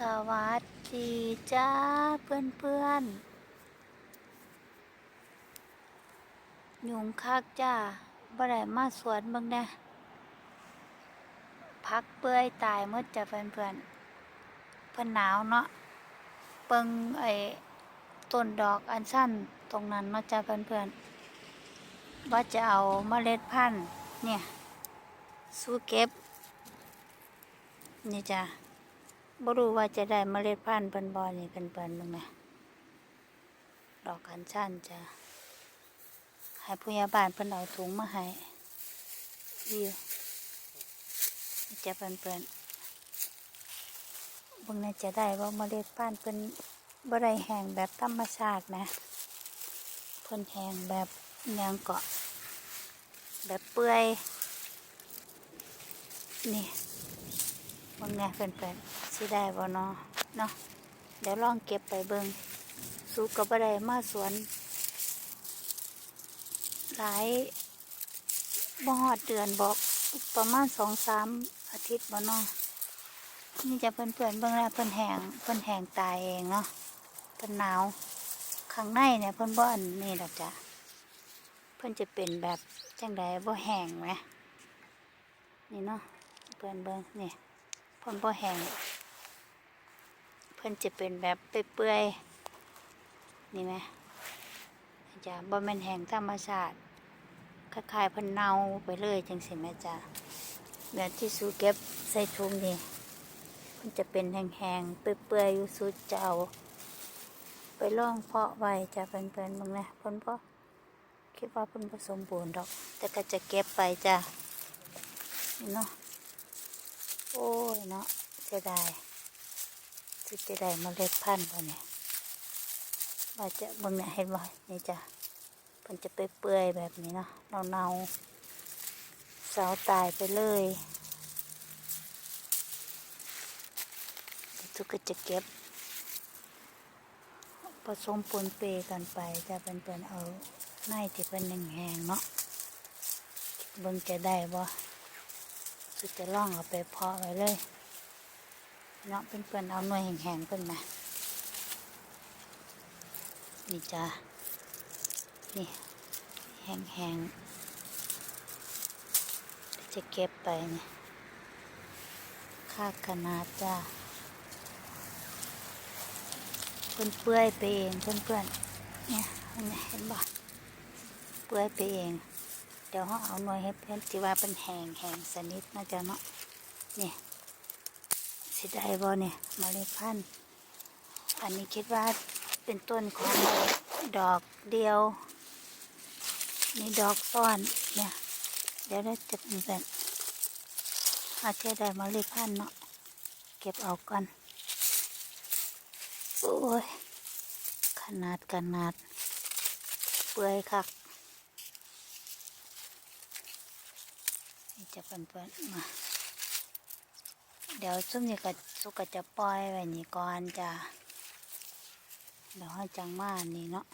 สวัสดีจ้าเพื่อนเพื่อนยุงคักจ้าบ่ได้มาสวนบิ่งแน่พักเปื่อยตายหมดจ้ะเพื่อนเพื่อนเพิ่นหนาวเนาะเปิงไอ้ต้นดอกอันสั้นตรงนั้นเนาะจ้าเพื่อนเพื่อนว่าจะเอาเมล็ดพันธุ์เนี่ยสู้เก็บนี่จ้ะ บ่รู้ว่าจะได้เมล็ดพันธุ์เพิ่นบ่นี่เพิ่นเพิ่นเบิ่งแหมดอกอัญชันจะให้ผู้ใหญ่บ้านเพิ่นเอาถุงมาให้วิวนี่จะเพิ่นเพิ่นเบิ่งน่าจะได้ว่าเมล็ดพันธุ์เพิ่นบ่ได้แห้งแบบธรรมชาติแหมเพิ่นแห้งแบบยังเกาะ แบบเปื่อยนี่มึงไงเพื่อนๆ สิได้บ่เนาะเนาะเดี๋ยวลองเก็บไปเบิงสู้กับบ่ได้มาสวน หลายบ่ฮอดเดือนบอกประมาณสองสามอาทิตย์บ่เนาะนี่จะเพื่อนเพื่อนๆเบิ่งแล้วเพิ่นแหงเพิ่นแหงตายเองเนาะเพิ่นหนาวข้างในเนี่ยเพิ่นบ่อันนี่ดอกจ้ะเพิ่นจะเป็นแบบจังใดบ่แหงไหมนี่เนาะเพื่อนเบิ้งนี่เพ่นบ่แหง พิ่นจะเป็นแบบเปื่อยๆนี่ไหมจะบ่แม่นแห้งธรรมชาติคล้ายๆเพิ่นเน่าไปเลยจังสิแม่จ้ะแบบที่สูเก็บใส่ถุงนี่เพิ่นจะเป็นแห้งๆเปื่อยๆอยู่สูเจ้า ไปล่องเพาะไว้จ้ะเพื่อนๆเบิ่งนะเพิ่นบ่คิดว่าเพิ่นบ่สมบูรณ์ดอก แต่ก็จะเก็บไปจ้ะนี่เนาะโอ้ยเนาะเสียดาย สิจะได้มาเล็ดพันธุ์ป่เนี่ยว่าจะบ่เนี่ยเห็นบ่นี่จ้ะมันจะไปเปื่อยๆแบบนี้เนาะเนาเนาๆเสาตายไปเลยทุกก็จะเก็บผสมปนเปกันไปจะเป็นเป็นเอาในที่เป็นหนึ่งแหงเนาะเบิ่งจะได้บ่สุดจะล่องเอาไปเพาะไว้เลย เนาะเป็นเพื่อนๆเอาหน่วยแห้งๆเพิ่อนมานี่จ้านี่แห้งๆจะเก็บไปเนี่ยค่าขนาดจ้าเพิ่อนเปื่อยไปเองเพื่อนๆเนี่ยเห็นบ่เปื่อยไปเอง เดี๋ยวเขาเอาหน่วยให้เพื่อนที่ว่าเป็นแหงแหงสนิทนะจ๊ะเนาะนี่ สิได้บ่เนี่ยเมาเลยพันธุ์อันนี้คิดว่าเป็นต้นของดอกเดียว นี่ดอกซ้อนเนี่ย เดี๋ยวเราจะเป็นแบบอาจจะได้เมาเลยพันธุ์เนาะเก็บเอาก่อนโอ้ยขนาดขนาด เปื่อยคักนี่จะเปิ่นๆมา เดี๋ยวซุ่มนี่ก็สุกก็จะปล่อยไว้นี่ก่อนจ้ะเดี๋ยวให้จังมานี่เนาะ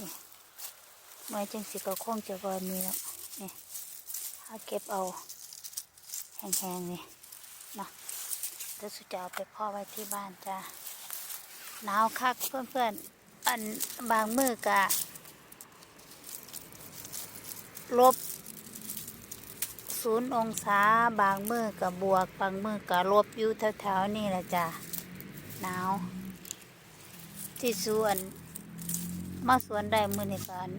นี่เมื่อจังสิก็คงจะบอนี่แล้วนี่ถ้าเก็บเอาแห้งๆนี่เนาะเดี๋ยวสุจะเอาไปพ่อไว้ที่บ้านจ้ะหนาวคักเพื่อนๆอันบางมือกะลบ ศูนย์องศาบางมือกับบวก บางมือกับลบอยู่แถวๆนี่แหละจ้ะหนาว ที่สวนมาสวนได้มือนี่กัน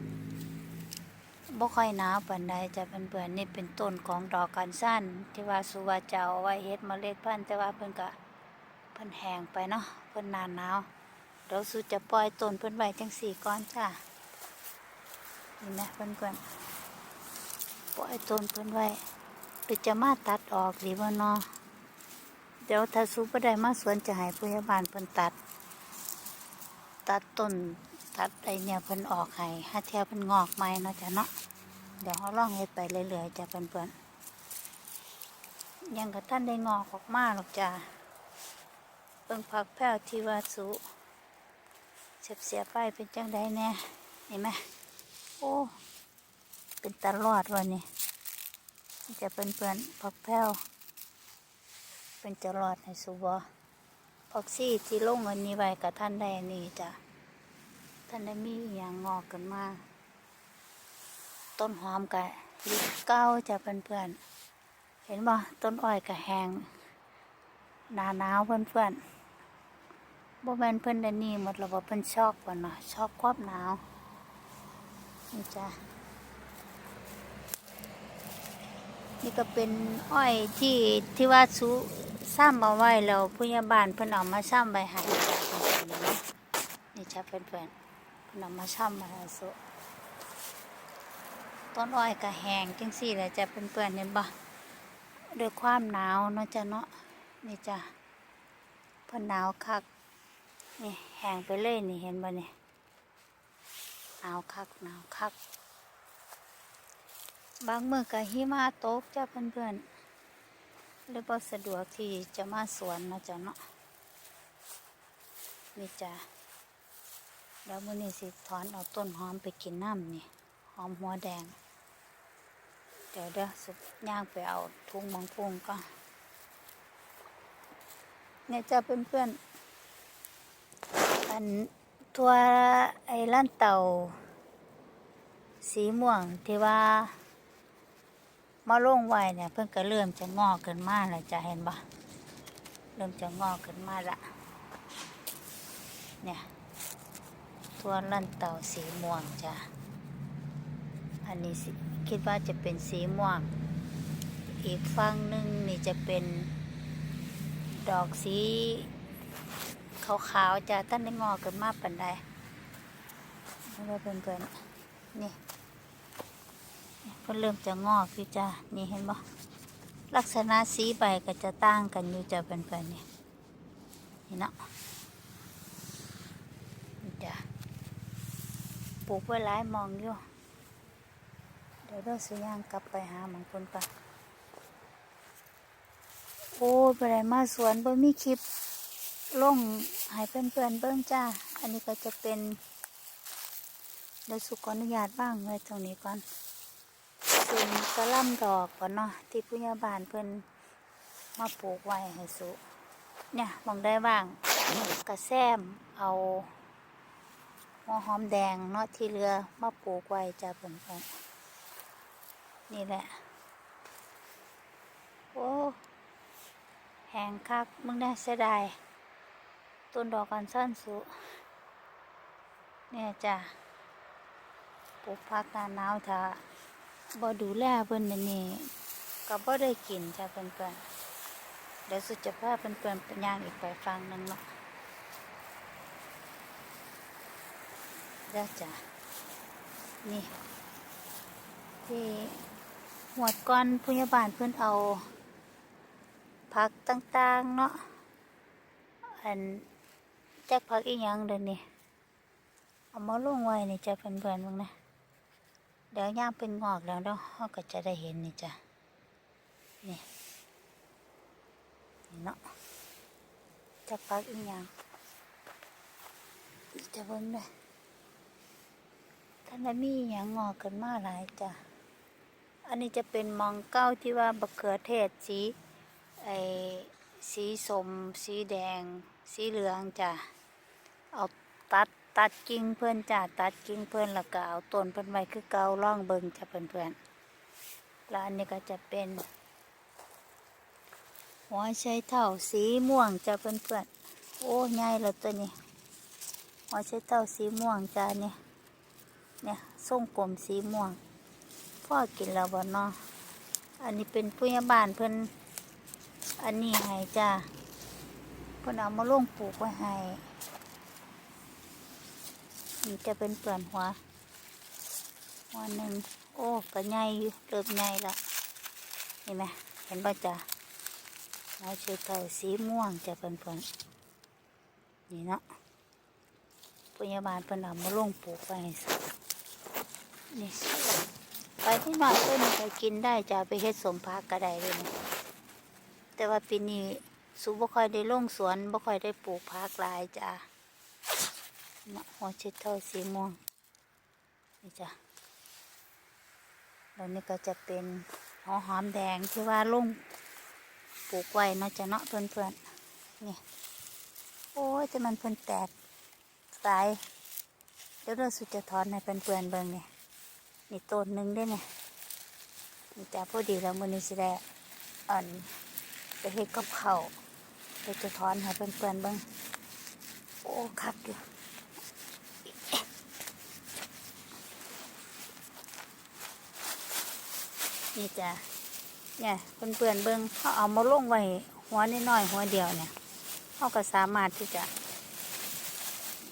บ่ค่อยหนาวปานใดจะเป็นเปื่อนนี่เป็นต้นของดอกกันสั้น ที่ว่าสุวาเจ้าไว้เฮ็ดเมล็ดพันธุ์แต่ว่าเพิ่นก็เพิ่นแห้งไปเนาะเพิ่นหนานหนาวเดี๋ยวสุจะปล่อยต้นเพิ่นไว้จังสี่ก้อนจ้ะนี่นะเพื่อนปล่อยต้นเพิ่นไว้ หรือจะมาตัดออกหรือว่าเนาะเดี๋ยวถ้าซูบ่ได้มาสวนจะให้พยาบาลเพิ่นตัด ตัดต้นตัดไอเนี่ยเพิ่นออกให้ถ้าเทียเพิ่นงอกใหม่เนาะจ้ะเนาะเดี๋ยวเราล่องเฮ็ดไปเรื่อยๆจ้ะเพิ่นๆยังกับท่านได้งอกออกมาหรอกจ้ะเบิ่งผักแพ้วที่ว่าสุเสียบเสียไปเป็นจังไดแน่เห็นไหมโอ้เป็นตลอดวันนี้ จะเป็นเพื่อนๆผักแพ้วเป็นจรอดให้สุบอพอกซี่ที่ลงอันนี้ไว้กับท่านได้นนี้จ้ะท่านได้มีอย่างงอกกันมาต้นหอมกะลิเก้าจะเพื่อนเห็นบ่ต้นอ้อยกะแหงหนาหนาวเพื่อนๆบ่แมนเพิ่อนได้นี่หมดแล้วบ่เพิ่นชอกบ่เนาะชอกความหนาวนี่จ้ะ นี่ก็เป็นอ้อยที่ที่ว่าซุซ้ำเอาไว้แล้วผู้ใหญ่บ้านเพิ่นเอามาซ้ำใบหายนี่จ้ะเพื่อนเพิ่นเอามาซ้ำมาให้ซุต้นอ้อยก็แห้งจังซี่แหละจะเพื่อนเห็นบ่ด้วยความหนาวเนาะจ้ะเนาะนี่จ้ะเพิ่นหนาวคักนี่แห้งไปเลยนี่เห็นบ่นี่ยหนาวคักหนาวคัก บางมือก็หิมะตกจ้าเพื่อนๆเลยบ่สะดวกที่จะมาสวนนะจ๊ะเนาะนี่จ้ะเดี๋ยวมื้อนี้สิถอนเอาต้นหอมไปกินน้ำนี่หอมหัวแดง เดี๋ยวเดี๋ยวสุกย่างไปเอาทุ่งมังพุงก็เนี่ยจ้าเพื่อนๆอันทัวไอ้ล้านเต่าสีม่วงที่ว่า มาลงไว้เนี่ย เพิ่นก็เริ่มจะงอกขึ้นมาแล้วจะเห็นปะเริ่มจะงอกขึ้นมาละเนี่ยตัวลั่นเต่าสีม่วงจ้ะอันนี้คิดว่าจะเป็นสีม่วง อีกฝั่งหนึ่งนี่จะเป็นดอกสีขาวๆจะตั้นได้งอกขึ้นมาปันใดนี่ว่าเพื่อนๆนี่ ก็เริ่มจะงอกอยู่จ้ะนี่เห็นบ่ลักษณะสีใบก็จะต่างกันอยู่จ้ะเป็นๆนี่นี่เนาะนี่จ้ะปลูกไว้หลายมองอยู่เดี๋ยวเราสิย่างกลับไปหาหมองคนก่อนโอ้ยไปไหนมาสวนบ่มีคลิปลงให้เพื่อนๆเบิ่งจ้า อันนี้ก็จะเป็นเดี๋ยวสุขออนุญาตบ้างไว้ตรงนี้ก่อน เป็นกระลำดอกก่อนเนาะที่ผู้ใหญ่บ้านเพิ่นมาปลูกไว้ให้สุ เนี่ยมองได้บ้างกระแซมเอาหัวหอมแดงเนาะที่เรือมาปลูกไว้จ้าเพิ่นเพิ่นนี่แหละ โอ้แหงคักมึงได้เสียดายต้นดอกกันสั้นสุเนี่ยจ้ะปลูกพักหน้าหนาวเถ้า บ่ดูแลเพิ่นนนี่ก็บ่ได้กินจ้ะเพิ่นๆเดี๋ยวสุดจะพาเพิ่นๆไปย่างอีกไปฟังหนึงเนาะเด้อจ้ะนี่ ที่หวดก่อนผู้ใหญ่บ้านเพิ่นเอาผักต่างๆเนาะอันแจกผักอีหยังเด้อนี่เอามาลงไว้นี่จ้ะเพิ่นๆเบิ่งนะ เดี๋ยวย่างเป็นงอกแล้วเนาะเราก็จะได้เห็นนี่จ้ะนี่นี่เนาะจะปักอีกอย่างจะเบิ่งด้วยท่านมีอย่างงอกกันมาหลายจ้ะอันนี้จะเป็นมองเก้าที่ว่าบะเขือเทศสีไอสีสม สีแดง สีเหลืองจ้ะเอาตัด ตัดกิ่งเพื่อนจ้าตัดกิ่งเพื่อนแล้วก็เอาต้นเพื่อนไว้คือเกาล่องเบิงจ้ะเพื่อนเพื่อนแล้วอันนี้ก็จะเป็นหัวไชเท่าสีม่วงจ้ะเพื่อนเพื่อนโอ้ใหญ่แล้วตัวนี้หัวไชเท่าสีม่วงจ้าเนี่ยเนี่ยส้มกลมสีม่วงพ่อกินแล้วบ่เนาะอันนี้เป็นผู้ใหญ่บ้านเพื่อนอันนี้ให้จ้าเพื่อนเอามาลงปลูกไว้ให้ นี่จะเป็นเปลือนหัว หัวหนึ่งโอ้ก็ใหญ่อยู่เริ่มใหญ่ละเห็นไหมเห็นป่ะจ๊ะเราชื่อเต่าสีม่วงจะเป็นเพื่อนนี่เนาะพยาบาลเป็นเอามาลงปลูกไปนี่ไปที่หน่อยต้นไปกินได้จะไปเฮ็ดสมพักก็ได้เลยนะแต่ว่าปีนี้สุบ่ค่อยได้ลงสวนบ่ค่อยได้ปลูกพักหลายจ้าเนาะ หัวช็ดเท่าสีม่วงนี่จ้ะแล้วนี่ก็จะเป็นหัวหอมแดงที่ว่าลงปลูกไว้นะจะเนาะเพื่อนๆนี่โอ้ยแต่มันเพิ่อนแตกสายเดี๋ยวเราสุดจะถอนให้เพื่อนๆเบิ่งนี่ยนี่ต้นหนึ่งได้เนี่ยนี่จ้ะพอดีแล้วมือนี้สิได้อันไปเฮ็ดกับข้าเดี๋ยวจะถอนให้เพื่อนๆเบิ่งโอ้คักอยู่ นี่จ้ะเนี่ยเพื่อนๆเบิ้งเขาเอามาลงไว้หัวนิดน้อยหัวเดียวเนี่ยเขาก็สามารถที่จะ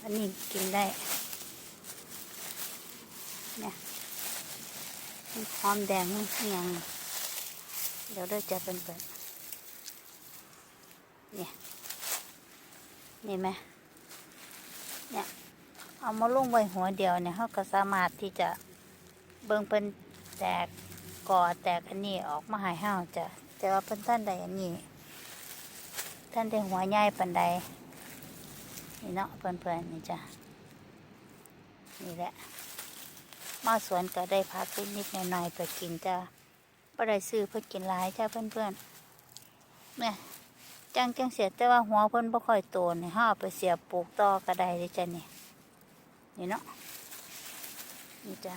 อันนี้กินได้ เนี่ยมีความแดงนี่ยงเดี๋ยวเราจะเป็นเปิดเนี่ยนี่ไหมเนี่ยเอามาลงไว้หัวเดียวเนี่ยเขาก็สามารถที่จะเบิ้งเป็นแตก ก่อแตกอันนี้ออกมาหายห้าวจ้ะแต่ว่าเพิ่นท่านใดอันนี้ ท่านได้หัวใหญ่ปันใดนี่เนาะเพื่อนๆนี่จ้ะนี่แหละ มาสวนก็ได้พักนิดๆหน่อยๆไปกินจ้ะบ่ได้ซื้อเพื่อกินหลายจ้ะเพื่อนๆเนี่ยจังจังเสียแต่ว่าหัวเพิ่นบ่ค่อยโตนี่ห้าเอาไปเสียปลูกต่อก็ได้เลยจ้ะนี่นี่เนาะนี่จ้ะ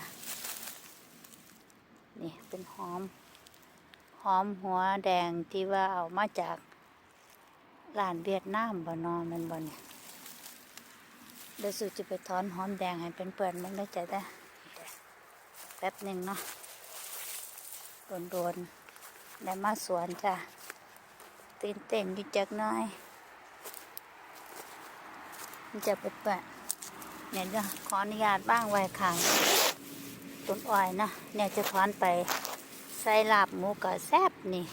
นี่เป็นหอม หอมหัวแดงที่ว่าเอามาจากร้านเวียดนามบ่นอแมันบ่เนี่ยเดี๋ยวสุจะไปถอนหอมแดงให้เป็นเปื่อนมันได้ใจได้แป๊บหนึ่งเนาะโดนๆได้มาสวนจ้ะตื่นเต้นอยู่จักน้อยมันจะเป็นเปื่อนเนี่ยเดี๋ยวขออนุญาตบ้างไว้ข้าง ต้นอ้อยนะเนี่ยจะถอนไปใส่ลาบหมูกับแซบนี่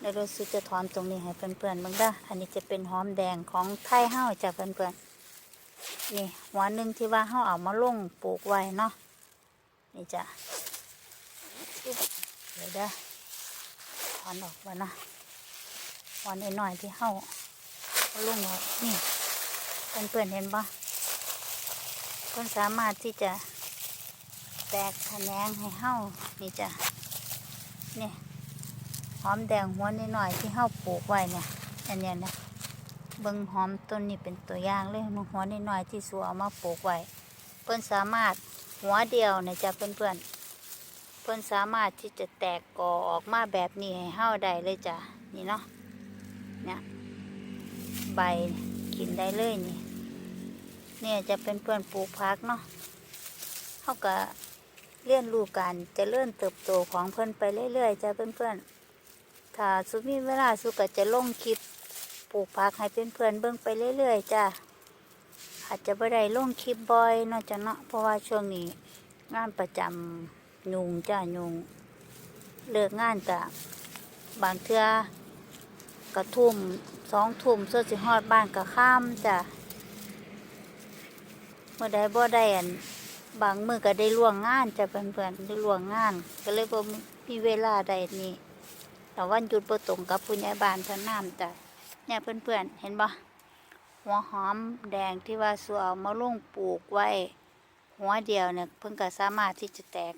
แล้วเราซื้อจะถอนตรงนี้ให้เพื่อนๆบ้างด้ออันนี้จะเป็นหอมแดงของไทยเฮ้าจ้ะเพื่อนๆนี่หัวหนึ่งที่ว่าเฮ้าเอามาลงปลูกไว้เนาะนี่จ้ะเดี๋ยวเด้อถอนออกมานะหัวน้อยๆที่เฮ้าเอาลงไว้นี่เพื่อนๆเห็นปะเพื่อนสามารถที่จะ แตกแขนงให้เห่านี่จ้ะนี่หอมแดงหัวนิดหน่อยที่เห่าปลูกไว้เนี่ยอันเนี้ยนะเบิ้งหอมต้นนี้เป็นตัวอย่างเลยมันหัวนิดหน่อยที่สัวเอามาปลูกไว้เพิ่นสามารถหัวเดียวเนี่ยจ้ะเพื่อนๆเพิ่นสามารถที่จะแตกกอออกมาแบบนี้ให้เห่าได้เลยจ้ะนี่เนาะเนี่ยใบกินได้เลยนี่เนี่ยจะเป็นเพื่อนปลูกพักเนาะเขาก็ เรียนรู้การเจะเลื่อนเติบโตของเพื่อนไปเรื่อยๆจ้ะเพื่อนๆถ้าสุมีเวลาสุก็จะลงคลิปปลูกผักให้เพื่อนๆเบิ่งไปเรื่อยๆจ้ะอาจจะไม่ได้ลงคลิปบ่อยนาะจ้ะเนาะเพราะว่าช่วงนี้งานประจำยุงจ้ะยุงเลิกงานกะบางเทื่อกระทุ่มสองทุ่มเสื้อสิฮอดบ้านกะข้ามจ้ะเมื่อใดบ่ได้อัน บางมือก็ได้ล่วงงานจะเพื่อนๆได้ล่วงงาน ก็เลยบ่มีเวลาใดนี่แต่วันหยุดบ่ตรงกับผู้ใหญ่บ้านเพิ่นน้ำจ้ะเนี่ยเพื่อนๆ เห็นบ่หัวหอมแดงที่ว่าสัวเอามาลงปลูกไว้ หัวเดียวเนี่ยเพิ่นก็สามารถที่จะแตก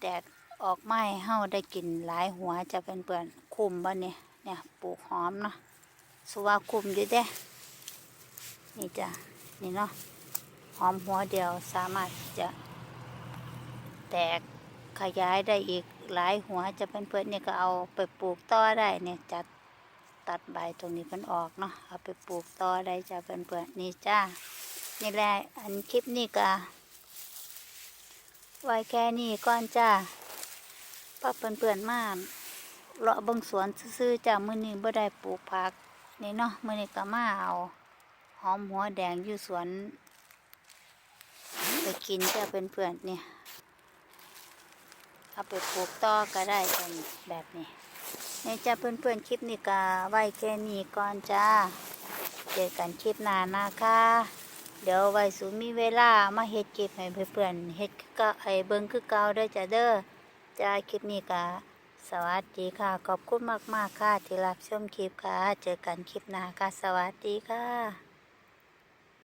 แตกออกไม้เฮาได้กินหลายหัวจะเพื่อนๆคุ้มบ่เนี่ยเนี่ยปลูกหอมเนาะสัวาคุ้มอยู่เด้ นี่จ้ะนี่เนาะ หอมหัวเดียวสามารถจะแตกขยายได้อีกหลายหัวจะเป็นเพื่อนๆเนี่ยก็เอาไปปลูกต่อได้เนี่ยจัดตัดใบตรงนี้มันออกเนาะเอาไปปลูกต่อได้จะเป็นเพื่อนนี่จ้านี่แหละอันคลิปนี้ก็ไว้แค่นี้ก่อนจ้าพักเพื่อนๆมาเลาะบังสวนซื้อจ้ามื้อนี้บ่ได้ปลูกผักนี่เนาะมื้อนี้ก็มาเอาหอมหัวแดงอยู่สวน กินจะเป็นเพื่อนๆเนี่ยเอาไปปลูกต่อก็ได้กันแบบนี้เนี่ยจะเพื่อนๆคลิปนี้ก็ไว้แค่นี้ก่อนจ้า เจอกันคลิปหน้านะคะ เดี๋ยวไว้สูมีเวลามาเฮ็ดคลิปให้เพื่อนๆเฮ็ดก็ไอเบิ่งคือเก่าเด้อจ้าเด้อจ้าคลิปนี้ก็สวัสดีค่ะ ขอบคุณมากๆค่ะที่รับชมคลิปค่ะ เจอกันคลิปหน้าค่ะ สวัสดีค่ะ